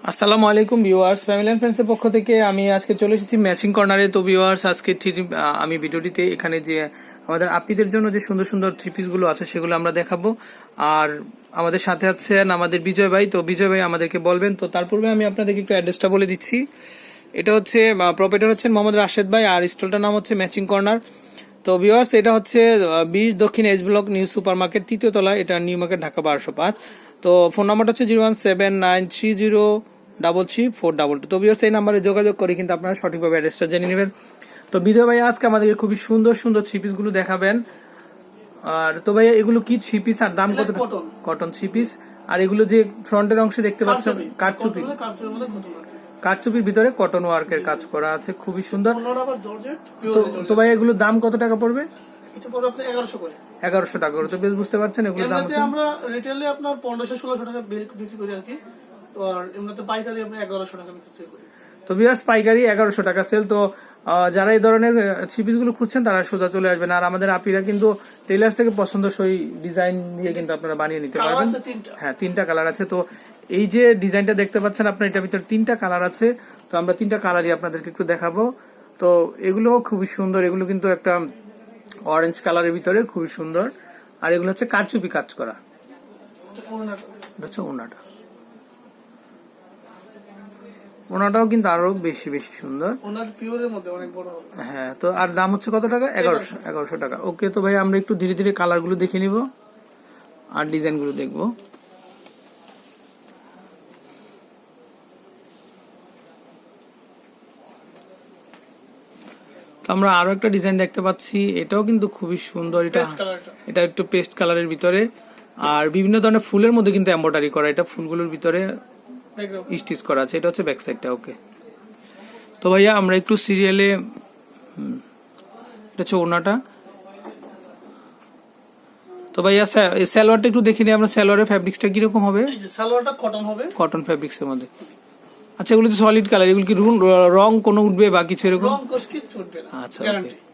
আসসালামু আলাইকুম viewers family and ফ্রেন্ডসের পক্ষ থেকে আমি আজকে চলে এসেছি ম্যাচিং কর্নারে তো ভিউয়ার্স আজকে আমি ভিডিওটিতে এখানে যে আমাদের আপিদের জন্য যে সুন্দর সুন্দর থ্রি পিসগুলো আছে সেগুলো আমরা দেখাবো। আর আমাদের সাথে আছেন আমাদের বিজয় ভাই। তো বিজয় ভাই আমাদেরকে বলবেন। তো তার পূর্বে আমি আপনাদেরকে একটু অ্যাড্রেসটা বলে দিচ্ছি। এটা হচ্ছে প্রপাইটার হচ্ছেন মোহাম্মদ রাশেদ ভাই আর স্টলটার নাম হচ্ছে ম্যাচিং কর্নার তো ভিউয়ার্স এটা হচ্ছে বিশ দক্ষিণ S block new super market তৃতীয় তলা এটা নিউ মার্কেট ঢাকা বারোশো পাঁচ। তো ফোন নাম্বারটা হচ্ছে zero one seven nine three zero double three four double two তো এই নাম্বারে যোগাযোগ করে কিন্তু আপনারা সঠিকভাবে অ্যাড্রেসটা জেনে নেবেন। তো বিজয় ভাই আজকে আমাদেরকে খুবই সুন্দর সুন্দর থ্রি পিসগুলো দেখাবেন। আর তো ভাই এগুলো কি থ্রি পিস আর দাম কত? কটন থ্রি পিস আর এগুলো যে ফ্রন্টের অংশে দেখতে পাচ্ছেন কাঠচুপি কাঠচুপির ভিতরে কটন ওয়ার্কের কাজ করা আছে খুবই সুন্দর। তো ভাই এগুলোর দাম কত টাকা পড়বে? এটা পড়বে আপনি এগারোশো করে। এগারোশো টাকা করে। তো বেশ বুঝতে পারছেন এগুলোর দাম আমরা রিটেলে আপনার পনেরোশো ষোলোশো টাকা বিক্রি করি আর কি। আর এমনিতে পাইকারি এগারোশো টাকা বিক্রি করি। তো পাইকারি এগারোশো টাকা সেল তো যারা এই ধরনের ছিপিসগুলো খুঁজছেন তারা সোজা চলে আসবেন। আর আমাদের আপিরা কিন্তু টেলার্স থেকে পছন্দসই ডিজাইন কিন্তু আপনারা বানিয়ে নিতে পারবেন। হ্যাঁ তিনটা কালার আছে। তো এই যে ডিজাইনটা দেখতে পাচ্ছেন আপনার এটার ভিতরে তিনটা কালার আছে। তো আমরা তিনটা কালারই আপনাদেরকে একটু দেখাবো। তো এগুলো খুবই সুন্দর। এগুলো কিন্তু একটা অরেঞ্জ কালারের ভিতরে খুবই সুন্দর। আর এগুলো হচ্ছে কারচুপি কাজ করা। হচ্ছে ওনাটা ওনাটাও কিন্তু আরও বেশি বেশি সুন্দর। ওনার পিওরের মধ্যে অনেক বড় হ্যাঁ তো আর দাম হচ্ছে কত টাকা? এগারোশো এগারোশো টাকা। ওকে তো ভাই আমরা একটু ধীরে ধীরে কালারগুলো দেখে নিব। আর ডিজাইনগুলো দেখব। তো আমরা আরও একটা ডিজাইন দেখতে পাচ্ছি। এটাও কিন্তু খুবই সুন্দর। এটা এটা একটু পেস্ট কালারের ভিতরে। আর বিভিন্ন ধরনের ফুলের মধ্যে কিন্তু এম্বয়ডারি করা। এটা ফুলগুলোর ভিতরে স্টিচ করা আছে। এটা হচ্ছে ব্যাক সাইডটা ওকে তো ভাইয়া আমরা একটু সিরিয়ালে এটা হচ্ছে ওনাটা তো ভাইয়া সালোয়ারটা একটু দেখে নিই। আমরা সালোয়ারের ফ্যাব্রিক্সটা কীরকম হবে? এই যে সালোয়ারটা কটন হবে। কটন ফ্যাব্রিক্স এর মধ্যে। আচ্ছা এগুলো তো সলিড কালার এগুলো কি রং কোনো উঠবে বা কিছু এরকম? আচ্ছা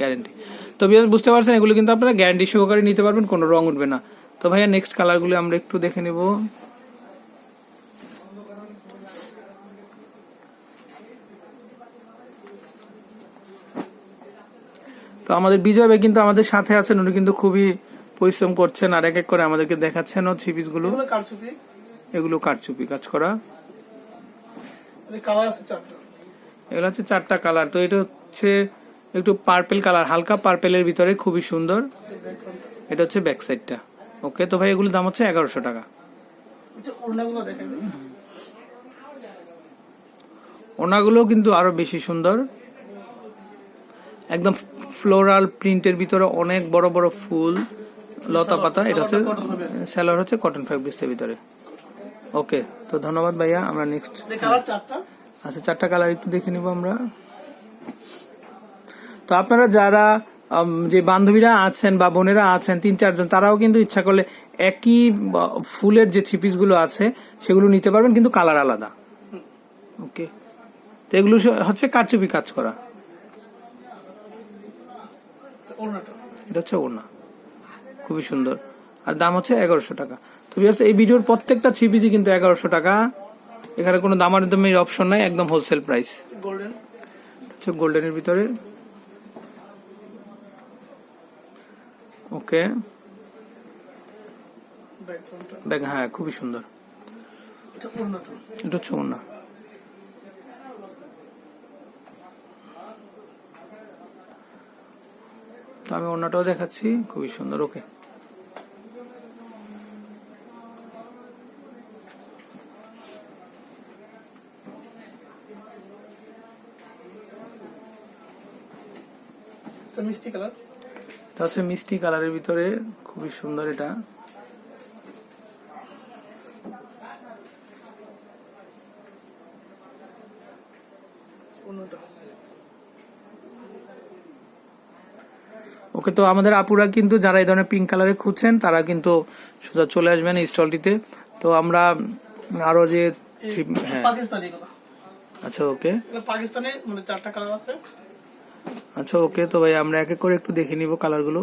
গ্যারান্টি তো বুঝতে পারছেন এগুলো কিন্তু আপনারা গ্যারান্টি সহকারে নিতে পারবেন কোনো রং উঠবে না। তো ভাইয়া নেক্সট কালারগুলো আমরা একটু দেখে নেব। তো আমাদের বিজয় ভাই কিন্তু আমাদের সাথে আছেন উনি কিন্তু খুবই পরিশ্রম করছেন আর এক এক করে আমাদেরকে দেখাচ্ছেন ও পিসগুলো। এগুলো কারচুপি কাজ করা। এগুলো হচ্ছে চারটা কালার তো এটা হচ্ছে একটু পার্পেল কালার হালকা পার্পেলের ভিতরে খুবই সুন্দর। এটা হচ্ছে ব্যাক সাইডটা ওকে তো ভাই এগুলোর দাম হচ্ছে এগারোশো টাকা। আচ্ছা ওনাগুলো কিন্তু আরও বেশি সুন্দর। একদম ফ্লোরাল প্রিন্টের ভিতরে অনেক বড় বড় ফুল লতা পাতা এটা হচ্ছে। স্যালোয়ার হচ্ছে কটন ফ্যাব্রিক্সের ভিতরে। ওকে তো ধন্যবাদ ভাইয়া আমরা নেক্সট আচ্ছা চারটা কালার একটু দেখে নিব আমরা। তো আপনারা যারা যে বান্ধবীরা আছেন বা বোনেরা আছেন তিন চারজন তারাও কিন্তু ইচ্ছা করলে একই ফুলের যে থ্রি গুলো আছে সেগুলো নিতে পারবেন কিন্তু কালার আলাদা। ওকে তো এগুলো হচ্ছে কারচুপি কাজ করা। এটা হচ্ছে ওনা খুবই সুন্দর। আর দাম হচ্ছে এগারোশো টাকা। তো বিয়ার্স, এই ভিডিওর প্রত্যেকটা থ্রি পিসই কিন্তু এগারোশো টাকা। এখানে কোনো দামার অপশন নাই একদম হোলসেল প্রাইস গোল্ডেন হচ্ছে গোল্ডেনের ভিতরে। ওকে দেখ হ্যাঁ খুবই সুন্দর। এটা এটা হচ্ছে ওনা তো আমি ওনাটাও দেখাচ্ছি খুবই সুন্দর ওকে মিষ্টি কালার। এটা হচ্ছে মিষ্টি কালারের ভিতরে খুবই সুন্দর এটা। ওকে তো আমাদের আপুরা কিন্তু যারা এই ধরনের পিঙ্ক কালারে খুঁজছেন তারা কিন্তু সোজা চলে আসবেন এই স্টলটিতে তো আমরা আরও যে হ্যাঁ। পাকিস্তানি আচ্ছা ওকে। পাকিস্তানে মানে চারটা কালার আছে। আচ্ছা ওকে তো ভাই আমরা এক এক করে একটু দেখে নিব কালারগুলো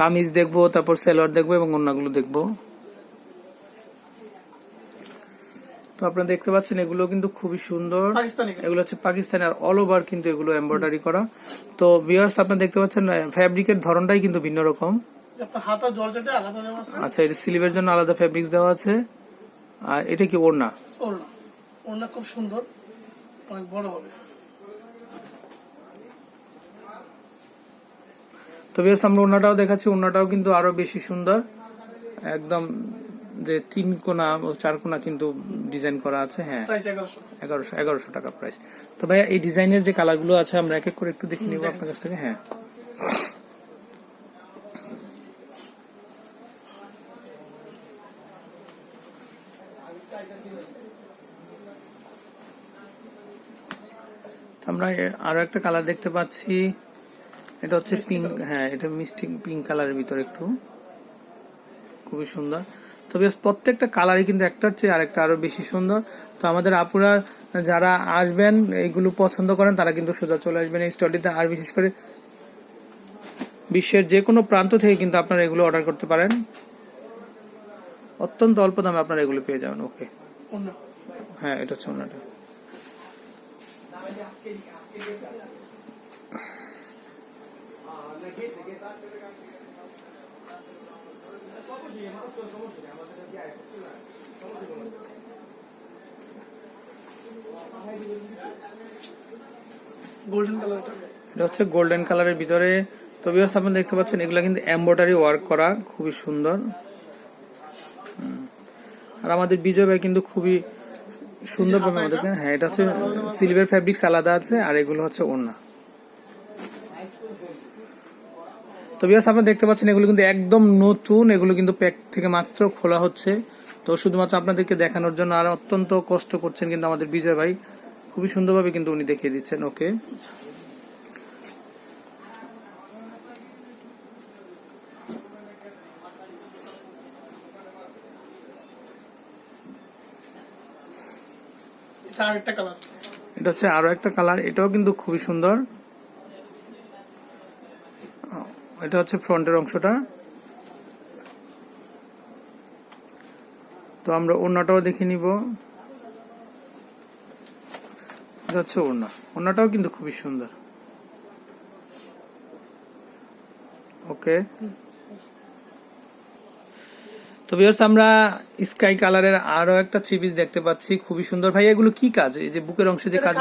কামিজ দেখব তারপর সেলোয়ার দেখব এবং অন্যগুলো দেখব। তো আপনারা দেখতে পাচ্ছেন এগুলো কিন্তু খুবই সুন্দর। এগুলো হচ্ছে পাকিস্তানি আর অল ওভার কিন্তু এগুলো এমব্রয়ডারি করা। তো ভিউয়ার্স আপনারা দেখতে পাচ্ছেন ফ্যাব্রিকের ধরনটাই কিন্তু ভিন্ন রকম। আচ্ছা এটা স্লিভের জন্য আলাদা ফ্যাব্রিক্স দেওয়া আছে। আর এটা কি ওড়না? ওড়না। ওড়না খুব সুন্দর অনেক বড় হবে। তো ভিউয়ার্স আমরা ওড়নাটাও দেখাচ্ছি ওড়নাটাও কিন্তু আরও বেশি সুন্দর। একদম যে তিন কোনা চার কোনা কিন্তু ডিজাইন করা আছে হ্যাঁ। এগারোশো। এগারোশো টাকা প্রাইস তো ভাইয়া এই ডিজাইনের যে কালারগুলো আছে আমরা এক এক করে একটু দেখে নিব আপনার কাছ থেকে হ্যাঁ। আমরা আরও একটা কালার দেখতে পাচ্ছি। এটা হচ্ছে পিঙ্ক হ্যাঁ এটা মিষ্টি পিঙ্ক কালারের ভিতরে একটু। খুবই সুন্দর। তবে প্রত্যেকটা কালারই কিন্তু একটার চেয়ে আরেকটা আরও বেশি সুন্দর। তো আমাদের আপুরা যারা আসবেন এগুলো পছন্দ করেন তারা কিন্তু সোজা চলে আসবেন এই স্টডিতে আর বিশেষ করে বিশ্বের যে কোনো প্রান্ত থেকে কিন্তু আপনারা এগুলো অর্ডার করতে পারেন। অত্যন্ত অল্প দামে আপনারা এগুলো পেয়ে যাবেন ওকে। হ্যাঁ এটা হচ্ছে ওনাটা। এটা? হচ্ছে গোল্ডেন কালারের ভিতরে। তো বিকজ আপনি দেখতে পাচ্ছেন, এগুলা কিন্তু এমব্রয়ডারি ওয়ার্ক করা, খুবই সুন্দর। আর আমাদের বিজয় ভাই কিন্তু খুবই সুন্দর ভাবে আমাদেরকে হ্যাঁ এটা হচ্ছে সিলভার ফ্যাব্রিক্স আলাদা আছে, আর এগুলো হচ্ছে ওড়না। তো বিকজ আপনি দেখতে পাচ্ছেন এগুলো কিন্তু একদম নতুন এগুলো কিন্তু প্যাক থেকে মাত্র খোলা হচ্ছে। তো শুধুমাত্র আপনাদেরকে দেখানোর জন্য আর অত্যন্ত কষ্ট করছেন কিন্তু আমাদের বিজয় ভাই। খুবই সুন্দরভাবে কিন্তু উনি দেখিয়ে দিচ্ছেন ওকে। এটা হচ্ছে আরও একটা কালার এটাও কিন্তু খুবই সুন্দর। এটা হচ্ছে ফ্রন্টের অংশটা। তো আমরা ওড়নাটাও দেখে নিব। হচ্ছে ওড়না। ওড়নাটাও কিন্তু খুবই সুন্দর। ওকে। তো ভিউয়ার্স আমরা স্কাই কালারের আরও একটা থ্রি পিস দেখতে পাচ্ছি। খুবই সুন্দর। ভাই এগুলো কি কাজ? এই যে বুকের অংশে যে কাজ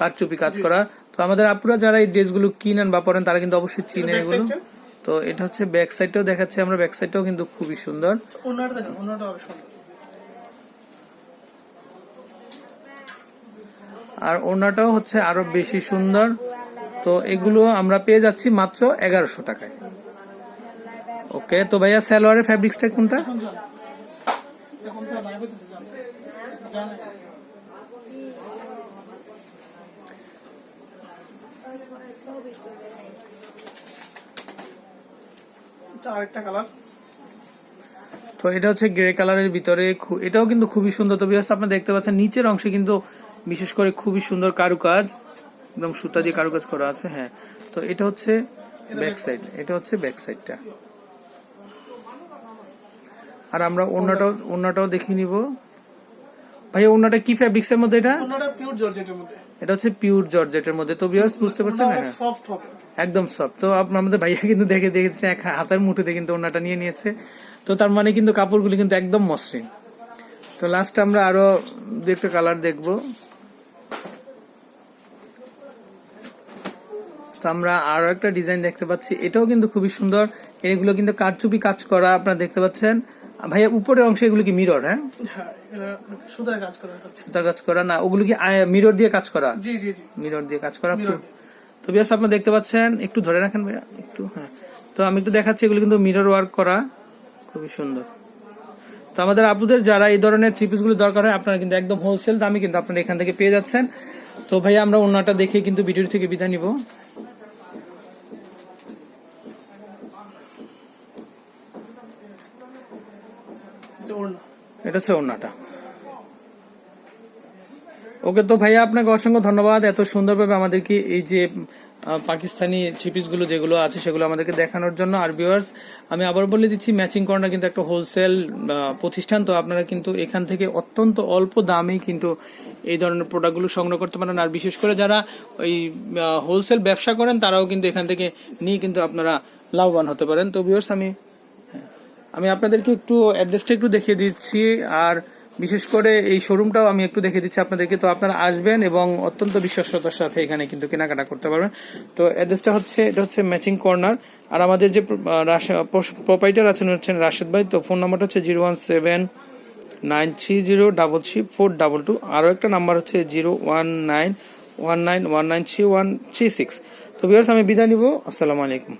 কারচুপি কাজ। করা। তো আমাদের আপুরা যারা এই ড্রেসগুলো কিনেন বা পরেন তারা কিন্তু অবশ্যই চিনে এগুলো। তো এটা হচ্ছে ব্যাক সাইডটাও দেখাচ্ছে আমরা। ব্যাক সাইডটাও কিন্তু খুবই সুন্দর। আর ওড়নাটাও হচ্ছে আরও বেশি সুন্দর। তো এগুলো আমরা পেয়ে যাচ্ছি মাত্র এগারোশো টাকায়। ওকে তো ভাইয়া সালোয়ারের ফ্যাব্রিক্সটা কোনটা? তো এটা আরেকটা কালার তো এটা হচ্ছে গ্রে কালারের ভিতরে এটাও কিন্তু খুবই সুন্দর। তো বিকজ আপনি দেখতে পাচ্ছেন নিচের অংশে কিন্তু বিশেষ করে খুবই সুন্দর কারুকাজ একদম সুতা দিয়ে কারুকাজ করা আছে হ্যাঁ। তো এটা হচ্ছে ব্যাক সাইড এটা হচ্ছে ব্যাক সাইডটা আর আমরা অন্যটাও অন্যটাও দেখে নিব। ভাই অন্যটা কি ফ্যাব্রিক্স এর মধ্যে এটা? ওড়নাটা পিওর জর্জেটের মধ্যে। এটা হচ্ছে পিওর জর্জেটের মধ্যে। তো বিয়ার্স বুঝতে পারছেন হ্যাঁ সফট হবে। একদম সব তো আপনার আমাদের ভাইয়া কিন্তু দেখে দেখেছে এক হাতের মুঠোতে কিন্তু ওনাটা নিয়ে নিয়েছে। তো তার মানে কিন্তু কাপড়গুলি কিন্তু একদম মসৃণ। তো লাস্ট আমরা আরও দু একটা কালার দেখব। তো আমরা আরও একটা ডিজাইন দেখতে পাচ্ছি। এটাও কিন্তু খুবই সুন্দর। এগুলো কিন্তু কারচুপি কাজ করা আপনারা দেখতে পাচ্ছেন। ভাইয়া উপরের অংশে এগুলো কি মিরর হ্যাঁ? হ্যাঁ সুতার কাজ করা সুতার কাজ করা না ওগুলো কি মিরর দিয়ে কাজ করা? জি জি জি। মিরর দিয়ে কাজ করা তো বিয়াস আপনি দেখতে পাচ্ছেন একটু ধরে রাখেন ভাইয়া একটু হ্যাঁ। তো আমি একটু দেখাচ্ছি এগুলো কিন্তু মিরর ওয়ার্ক করা খুবই সুন্দর। তো আমাদের আপুদের যারা এই ধরনের থ্রি পিসগুলো দরকার হয় আপনারা কিন্তু একদম হোলসেল দামে কিন্তু আপনারা এখান থেকে পেয়ে যাচ্ছেন। তো ভাইয়া আমরা অন্যটা দেখে কিন্তু ভিডিও থেকে বিদায় নিব। এটা হচ্ছে ওড়নাটা ওকে তো ভাইয়া আপনাকে অসংখ্য ধন্যবাদ এত সুন্দরভাবে আমাদেরকে এই যে পাকিস্তানি চিপিসগুলো যেগুলো আছে সেগুলো আমাদেরকে দেখানোর জন্য। আর ভিউয়ার্স আমি আবার বলে দিচ্ছি ম্যাচিং কর্নার কিন্তু একটা হোলসেল প্রতিষ্ঠান। তো আপনারা কিন্তু এখান থেকে অত্যন্ত অল্প দামে কিন্তু এই ধরনের প্রোডাক্টগুলো সংগ্রহ করতে পারেন। আর বিশেষ করে যারা ওই হোলসেল ব্যবসা করেন, তারাও কিন্তু এখান থেকে নিয়ে কিন্তু আপনারা লাভবান হতে পারেন। তো ভিউয়ার্স আমি আমি আপনাদেরকে একটু অ্যাড্রেসটা একটু দেখিয়ে দিচ্ছি, আর বিশেষ করে এই শোরুমটাও আমি একটু দেখিয়ে দিচ্ছি আপনাদেরকে। তো আপনারা আসবেন এবং অত্যন্ত বিশ্বস্ততার সাথে এখানে কিন্তু কেনাকাটা করতে পারবেন। তো অ্যাড্রেসটা হচ্ছে, এটা হচ্ছে ম্যাচিং কর্নার আর আমাদের যে প্রোপাইটার আছেন হচ্ছেন রাশেদ ভাই। তো ফোন নাম্বারটা হচ্ছে zero one seven nine three zero double three four double two আরও একটা নাম্বার হচ্ছে zero one nine one nine one nine three one three six তো বিয়ার্স আমি বিদায় নিব। আসসালামু আলাইকুম।